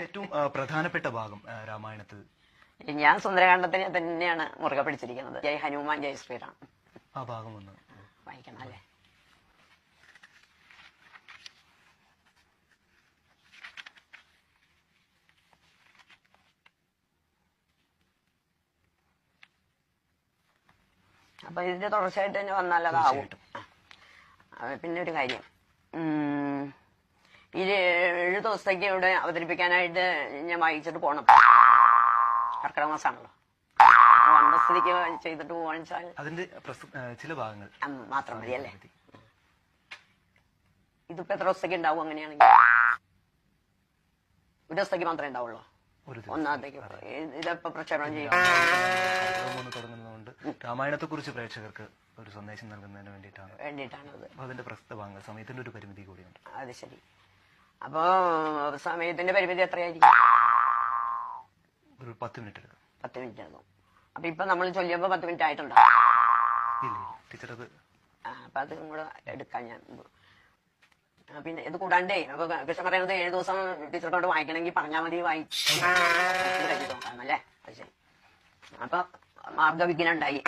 ഏറ്റവും പ്രധാനപ്പെട്ട ഭാഗം രാമായണത്തിൽ. ഞാൻ സുന്ദരകാന്ഡത്തിനെ തന്നെയാണ് മുറുകെ പിടിച്ചിരിക്കുന്നത്. ജയ് ഹനുമാൻ ജയ് ശ്രീറാം. ആ ഭാഗം ഒന്ന്. വായിക്കണം അല്ലേ? അപ്പൊ ഇതിന്റെ തുടർച്ചയായിട്ട് തന്നെ വന്നാൽ അതാവും. പിന്നെ ഒരു കാര്യം. ഇത് ഏഴ് ദിവസത്തേക്ക് ഇവിടെ അവതരിപ്പിക്കാനായിട്ട് ഞാൻ വായിച്ചിട്ട് പോണം. കർക്കിടക മാസമാണല്ലോ വന്ന സ്ഥിതിക്ക് ചെയ്തിട്ട് പോവാന്ന് വെച്ചാൽ അതിന്റെ ചില ഭാഗങ്ങൾ. മാത്രം മതി അല്ലേ? ഇതിപ്പോ എത്ര ദിവസത്തേക്ക് ഉണ്ടാവും അങ്ങനെയാണെങ്കിൽ? ഒരു ദിവസത്തേക്ക് മാത്രമേ ഉണ്ടാവുള്ളൂ. ഒന്നാമത്തേക്ക്. ഇത് ഇതെപ്പോ പ്രക്ഷേപണം ചെയ്യും. രാമായണത്തെ കുറിച്ച് പ്രേക്ഷകർക്ക് ഒരു സന്ദേശം നൽകുന്നതിന് വേണ്ടിയിട്ടാണ്. വേണ്ടിയിട്ടാണത്. അപ്പൊ അതിന്റെ പ്രസ്തുത ഭാഗങ്ങൾ സമയത്തിന്റെ ഒരു പരിമിതി കൂടിയുണ്ട്. അത് ശരി. അപ്പോ സമയത്തിന്റെ പരിമിതി എത്രയായിരിക്കും? ഒരു പത്ത് മിനിറ്റ്. എടുക്കും പത്ത് മിനിറ്റ് ആകും. അപ്പൊ ഇപ്പൊ നമ്മൾ ചൊല്ലിയപ്പോ പത്ത് മിനിറ്റ് ആയിട്ടുണ്ടോ? ഇല്ല ടീച്ചർ അത് അപ്പൊ അതും കൂടെ എടുക്കാം ഞാൻ. പിന്നെ ഇത് കൂടാണ്ടേ അപ്പൊ കൃഷ്ണൻ പറയുന്നത് ഏഴ് ദിവസം ടീച്ചർ കൊണ്ട് വായിക്കണമെങ്കിൽ പറഞ്ഞാൽ മതി വായിച്ചു നോക്കാം അല്ലേ? അപ്പൊ മാർഗവിഘ്നം ഉണ്ടായി